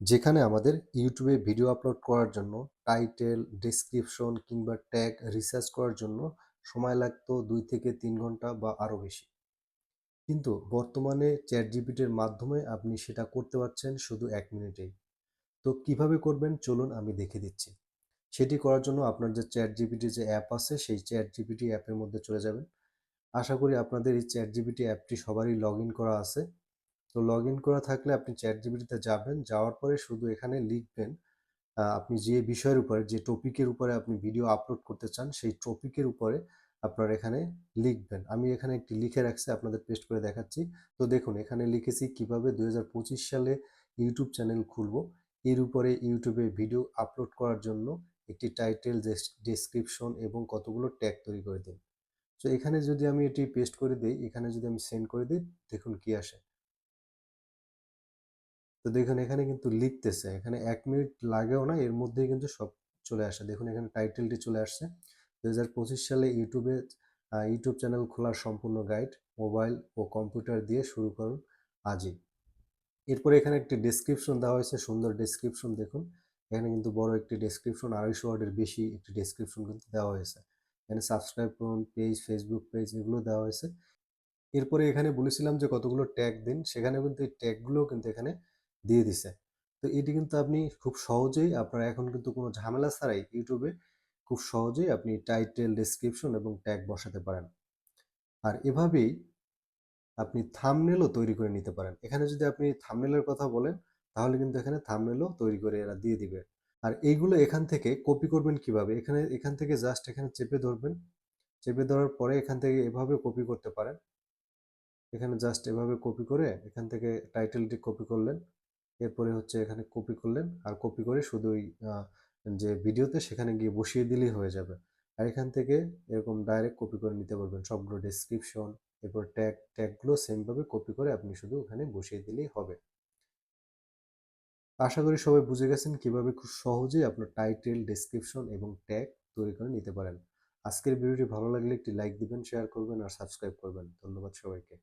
যেখানে আমাদের ইউটিউবে ভিডিও আপলোড করার জন্য টাইটেল, ডেসক্রিপশন কিংবা ট্যাগ রিসার্চ করার জন্য সময় লাগতো দুই থেকে তিন ঘণ্টা বা আরও বেশি। কিন্তু বর্তমানে চ্যাট চ্যাটজিপিটির মাধ্যমে আপনি সেটা করতে পারছেন শুধু এক মিনিটেই। তো কীভাবে করবেন চলুন আমি দেখে দিচ্ছি। সেটি করার জন্য আপনার যে চ্যাটজিপিটি যে অ্যাপ আছে সেই চ্যাট চ্যাটজিপিটি অ্যাপের মধ্যে চলে যাবেন। আশা করি আপনাদের এই চ্যাট চ্যাটজিপিটি অ্যাপটি সবারই লগইন করা আছে। তো লগ ইন করা থাকলে আপনি চ্যাট জিবিটিতে যাবেন, যাওয়ার পরে শুধু এখানে লিখবেন আপনি যে বিষয়ের উপরে, যে টপিকের উপরে আপনি ভিডিও আপলোড করতে চান, সেই টপিকের উপরে আপনার এখানে লিখবেন। আমি এখানে একটি লিখে রাখছি, আপনাদের পেস্ট করে দেখাচ্ছি। তো দেখুন, এখানে লিখেছি কীভাবে দু হাজার পঁচিশ সালে ইউটিউব চ্যানেল খুলব। এর উপরে ইউটিউবে ভিডিও আপলোড করার জন্য একটি টাইটেল ডেসক্রিপশন এবং কতগুলো ট্যাগ তৈরি করে দিন। তো এখানে যদি আমি এটি পেস্ট করে দিই, এখানে যদি আমি সেন্ড করে দিই, দেখুন কি আসে। তো দেখুন, এখানে কিন্তু লিখতেছে, এখানে এক মিনিট লাগেও না, এর মধ্যেই কিন্তু সব চলে আসে। দেখুন, এখানে টাইটেলটি চলে আসছে। দু হাজার পঁচিশ সালে ইউটিউবে ইউটিউব চ্যানেল খোলার সম্পূর্ণ গাইড, মোবাইল ও কম্পিউটার দিয়ে শুরু করুন আজই এরপরে এখানে একটি ডেসক্রিপশন দেওয়া হয়েছে, সুন্দর ডেসক্রিপশন দেখুন। এখানে কিন্তু বড় একটি ডেসক্রিপশন আড়াইশো ওয়ার্ডের বেশি একটি ডেসক্রিপশন কিন্তু দেওয়া হয়েছে। এখানে সাবস্ক্রাইব করুন পেজ ফেসবুক পেজ এগুলো দেওয়া হয়েছে। এরপরে এখানে বলেছিলাম যে কতগুলো ট্যাগ দিন সেখানে কিন্তু এই ট্যাগগুলোও কিন্তু এখানে দিয়ে দিছে। তো এটি কিন্তু আপনি খুব সহজেই আপনার এখন কিন্তু কোনো ঝামেলা ছাড়াই ইউটিউবে খুব সহজেই আপনি টাইটেল ডেসক্রিপশন এবং ট্যাগ বসাতে পারেন। আর এভাবেই আপনি থামনেলও তৈরি করে নিতে পারেন। এখানে যদি আপনি থামনেলের কথা বলেন, তাহলে কিন্তু এখানে থামনেলও তৈরি করে এরা দিয়ে দিবে। আর এইগুলো এখান থেকে কপি করবেন কীভাবে? এখানে, এখান থেকে জাস্ট এখানে চেপে ধরবেন। চেপে ধরার পরে এখান থেকে এভাবে কপি করতে পারেন। এখানে জাস্ট এভাবে কপি করে এখান থেকে টাইটেলটি কপি করলেন। এরপরে হচ্ছে এখানে কপি করলেন। আর কপি করে শুধু ওই যে ভিডিওতে সেখানে গিয়ে বসিয়ে দিলেই হয়ে যাবে। আর এখান থেকে এরকম ডাইরেক্ট কপি করে নিতে পারবেন। সবগুলো ডেসক্রিপশন এরপর ট্যাগ ট্যাগগুলো সেমভাবে কপি করে আপনি শুধু ওখানে বসিয়ে দিলেই হবে। আশা করি সবাই বুঝে গেছেন কীভাবে খুব সহজেই আপনার টাইটেল ডেসক্রিপশন এবং ট্যাগ তৈরি করে নিতে পারেন। আজকের ভিডিওটি ভালো লাগলে একটি লাইক দিবেন শেয়ার করবেন আর সাবস্ক্রাইব করবেন। ধন্যবাদ সবাইকে।